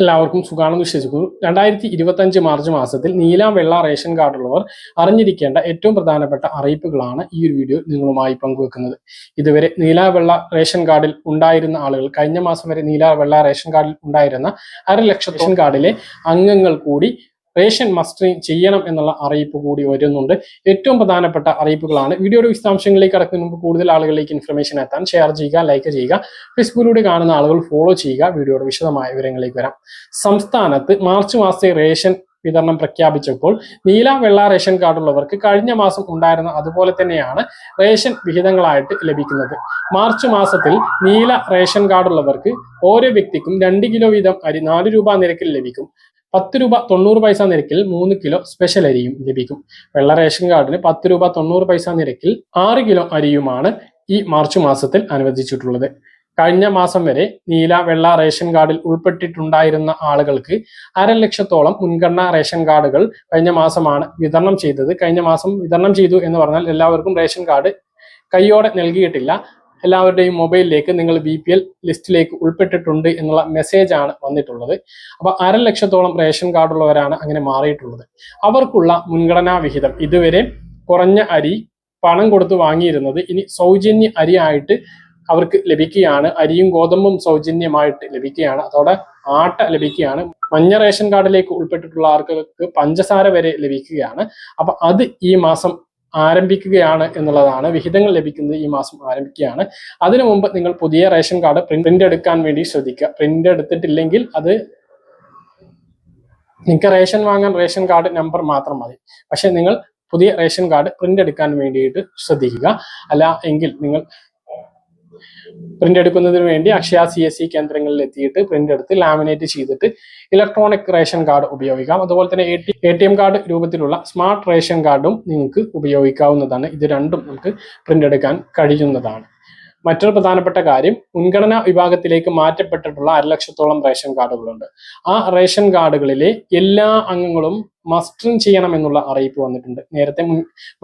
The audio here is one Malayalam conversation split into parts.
എല്ലാവർക്കും സുഖാണെന്ന് വിശ്വസിക്കുന്നു. രണ്ടായിരത്തി ഇരുപത്തഞ്ച് മാർച്ച് മാസത്തിൽ നീല വെള്ള റേഷൻ കാർഡുള്ളവർ അറിഞ്ഞിരിക്കേണ്ട ഏറ്റവും പ്രധാനപ്പെട്ട അറിയിപ്പുകളാണ് ഈ ഒരു വീഡിയോ നിങ്ങളുമായി പങ്കുവെക്കുന്നത്. ഇതുവരെ നീല വെള്ള റേഷൻ കാർഡിൽ ഉണ്ടായിരുന്ന ആളുകൾ കഴിഞ്ഞ മാസം വരെ നീല വെള്ള റേഷൻ കാർഡിൽ ഉണ്ടായിരുന്ന അര ലക്ഷം കാർഡിലെ അംഗങ്ങൾ കൂടി റേഷൻ മസ്റ്ററിങ് ചെയ്യണം എന്നുള്ള അറിയിപ്പ് കൂടി വരുന്നുണ്ട്. ഏറ്റവും പ്രധാനപ്പെട്ട അറിയിപ്പുകളാണ്. വീഡിയോയുടെ വിശദാംശങ്ങളിലേക്ക് കിടക്കുന്ന മുമ്പ് കൂടുതൽ ആളുകളിലേക്ക് ഇൻഫർമേഷൻ എത്താൻ ഷെയർ ചെയ്യുക ലൈക്ക് ചെയ്യുക ഫേസ്ബുക്കിലൂടെ കാണുന്ന ആളുകൾ ഫോളോ ചെയ്യുക. വീഡിയോയുടെ വിശദമായ വിവരങ്ങളിലേക്ക് വരാം. സംസ്ഥാനത്ത് മാർച്ച് മാസത്തെ റേഷൻ വിതരണം പ്രഖ്യാപിച്ചപ്പോൾ നീല വെള്ള റേഷൻ കാർഡുള്ളവർക്ക് കഴിഞ്ഞ മാസം ഉണ്ടായിരുന്ന അതുപോലെ തന്നെയാണ് റേഷൻ വിഹിതങ്ങളായിട്ട് ലഭിക്കുന്നത്. മാർച്ച് മാസത്തിൽ നീല റേഷൻ കാർഡുള്ളവർക്ക് ഓരോ വ്യക്തിക്കും രണ്ട് കിലോ വീതം അരി നാല് രൂപ നിരക്കിൽ ലഭിക്കും. പത്ത് രൂപ തൊണ്ണൂറ് പൈസ നിരക്കിൽ മൂന്ന് കിലോ സ്പെഷ്യൽ അരിയും ലഭിക്കും. വെള്ള റേഷൻ കാർഡിന് പത്ത് രൂപ തൊണ്ണൂറ് പൈസ നിരക്കിൽ ആറ് കിലോ അരിയുമാണ് ഈ മാർച്ച് മാസത്തിൽ അനുവദിച്ചിട്ടുള്ളത്. കഴിഞ്ഞ മാസം വരെ നീല വെള്ള റേഷൻ കാർഡിൽ ഉൾപ്പെട്ടിട്ടുണ്ടായിരുന്ന ആളുകൾക്ക് അര ലക്ഷത്തോളം മുൻഗണനാ റേഷൻ കാർഡുകൾ കഴിഞ്ഞ മാസമാണ് വിതരണം ചെയ്തത്. കഴിഞ്ഞ മാസം വിതരണം ചെയ്തു എന്ന് പറഞ്ഞാൽ എല്ലാവർക്കും റേഷൻ കാർഡ് കൈയോടെ നൽകിയിട്ടില്ല. എല്ലാവരുടെയും മൊബൈലിലേക്ക് നിങ്ങൾ ബി പി എൽ ലിസ്റ്റിലേക്ക് ഉൾപ്പെട്ടിട്ടുണ്ട് എന്നുള്ള മെസ്സേജ് ആണ് വന്നിട്ടുള്ളത്. അപ്പൊ അര ലക്ഷത്തോളം റേഷൻ കാർഡുള്ളവരാണ് അങ്ങനെ മാറിയിട്ടുള്ളത്. അവർക്കുള്ള മുൻഗണനാ വിഹിതം ഇതുവരെ കുറഞ്ഞ അരി പണം കൊടുത്ത് വാങ്ങിയിരുന്നത് ഇനി സൗജന്യ അരി ആയിട്ട് അവർക്ക് ലഭിക്കുകയാണ്. അരിയും ഗോതമ്പും സൗജന്യമായിട്ട് ലഭിക്കുകയാണ്. അതോടെ ആട്ട ലഭിക്കുകയാണ്. മഞ്ഞ റേഷൻ കാർഡിലേക്ക് ഉൾപ്പെട്ടിട്ടുള്ള ആർക്കൊക്കെ പഞ്ചസാര വരെ ലഭിക്കുകയാണ്. അപ്പൊ അത് ഈ മാസം ആരംഭിക്കുകയാണ് എന്നുള്ളതാണ്. വിഹിതങ്ങൾ ലഭിക്കുന്നത് ഈ മാസം ആരംഭിക്കുകയാണ്. അതിനു മുമ്പ് നിങ്ങൾ പുതിയ റേഷൻ കാർഡ് പ്രിന്റ് എടുക്കാൻ വേണ്ടി ശ്രദ്ധിക്കുക. പ്രിന്റ് എടുത്തിട്ടില്ലെങ്കിൽ അത് നിങ്ങൾക്ക് റേഷൻ വാങ്ങാൻ റേഷൻ കാർഡ് നമ്പർ മാത്രം മതി. പക്ഷെ നിങ്ങൾ പുതിയ റേഷൻ കാർഡ് പ്രിന്റ് എടുക്കാൻ വേണ്ടിയിട്ട് ശ്രദ്ധിക്കുക. അല്ല എങ്കിൽ നിങ്ങൾ പ്രിന്റ് എടുക്കുന്നതിന് വേണ്ടി അക്ഷയ സി എസ് സി കേന്ദ്രങ്ങളിൽ എത്തിയിട്ട് പ്രിന്റ് എടുത്ത് ലാമിനേറ്റ് ചെയ്തിട്ട് ഇലക്ട്രോണിക് റേഷൻ കാർഡ് ഉപയോഗിക്കാം. അതുപോലെ തന്നെ എ ടി എം കാർഡ് രൂപത്തിലുള്ള സ്മാർട്ട് റേഷൻ കാർഡും നിങ്ങൾക്ക് ഉപയോഗിക്കാവുന്നതാണ്. ഇത് രണ്ടും നമുക്ക് പ്രിന്റ് എടുക്കാൻ കഴിയുന്നതാണ്. മറ്റൊരു പ്രധാനപ്പെട്ട കാര്യം മുൻഗണനാ വിഭാഗത്തിലേക്ക് മാറ്റപ്പെട്ടിട്ടുള്ള അരലക്ഷത്തോളം റേഷൻ കാർഡുകളുണ്ട് ആ റേഷൻ കാർഡുകളിലെ എല്ലാ അംഗങ്ങളും മസ്റ്ററിങ് ചെയ്യണം എന്നുള്ള അറിയിപ്പ് വന്നിട്ടുണ്ട്. നേരത്തെ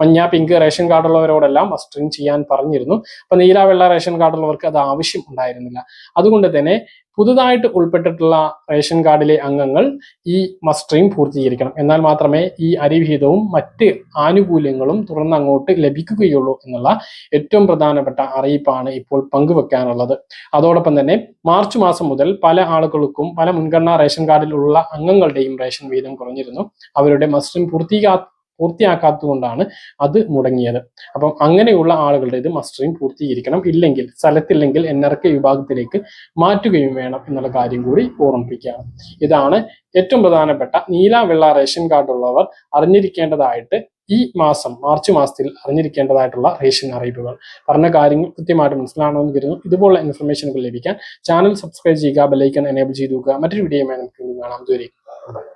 മഞ്ഞ പിങ്ക് റേഷൻ കാർഡുള്ളവരോടെല്ലാം മസ്റ്ററിങ് ചെയ്യാൻ പറഞ്ഞിരുന്നു. അപ്പൊ നീല വെള്ള റേഷൻ കാർഡുള്ളവർക്ക് അത് ആവശ്യം ഉണ്ടായിരുന്നില്ല. അതുകൊണ്ട് തന്നെ പുതുതായിട്ട് ഉൾപ്പെട്ടിട്ടുള്ള റേഷൻ കാർഡിലെ അംഗങ്ങൾ ഈ മസ്റ്ററിങ് പൂർത്തീകരിക്കണം. എന്നാൽ മാത്രമേ ഈ അരിവിഹിതവും മറ്റ് ആനുകൂല്യങ്ങളും തുടർന്ന് അങ്ങോട്ട് ലഭിക്കുകയുള്ളൂ എന്നുള്ള ഏറ്റവും പ്രധാനപ്പെട്ട അറിയിപ്പാണ് ഇപ്പോൾ പങ്കുവെക്കാനുള്ളത്. അതോടൊപ്പം തന്നെ മാർച്ച് മാസം മുതൽ പല ആളുകൾക്കും പല മുൻഗണനാ റേഷൻ കാർഡിലുള്ള അംഗങ്ങളുടെയും റേഷൻ വീതം കുറഞ്ഞിരുന്നു. അവരുടെ മസ്റ്ററിങ് പൂർത്തീകാ പൂർത്തിയാക്കാത്തതുകൊണ്ടാണ് അത് മുടങ്ങിയത്. അപ്പം അങ്ങനെയുള്ള ആളുകളുടെ ഇത് മസ്റ്ററിങ് പൂർത്തീകരിക്കണം. ഇല്ലെങ്കിൽ സ്ഥലത്തില്ലെങ്കിൽ എൻ ആർ കെ വിഭാഗത്തിലേക്ക് മാറ്റുകയും വേണം എന്നുള്ള കാര്യം കൂടി ഓർമ്മിപ്പിക്കുകയാണ്. ഇതാണ് ഏറ്റവും പ്രധാനപ്പെട്ട നീല വെള്ള റേഷൻ കാർഡ് ഉള്ളവർ അറിഞ്ഞിരിക്കേണ്ടതായിട്ട് ഈ മാസം മാർച്ച് മാസത്തിൽ അറിഞ്ഞിരിക്കേണ്ടതായിട്ടുള്ള റേഷൻ അറിയിപ്പുകൾ. പറഞ്ഞ കാര്യങ്ങൾ കൃത്യമായിട്ട് മനസ്സിലാണെന്ന് കരുതുന്നു. ഇതുപോലുള്ള ഇൻഫർമേഷനുകൾ ലഭിക്കാൻ ചാനൽ സബ്സ്ക്രൈബ് ചെയ്യുക ബെലൈക്കൺ എനേബിൾ ചെയ്തു മറ്റൊരു വീഡിയോയുമായി നമുക്ക് കാണാം. ദൂരേക്ക്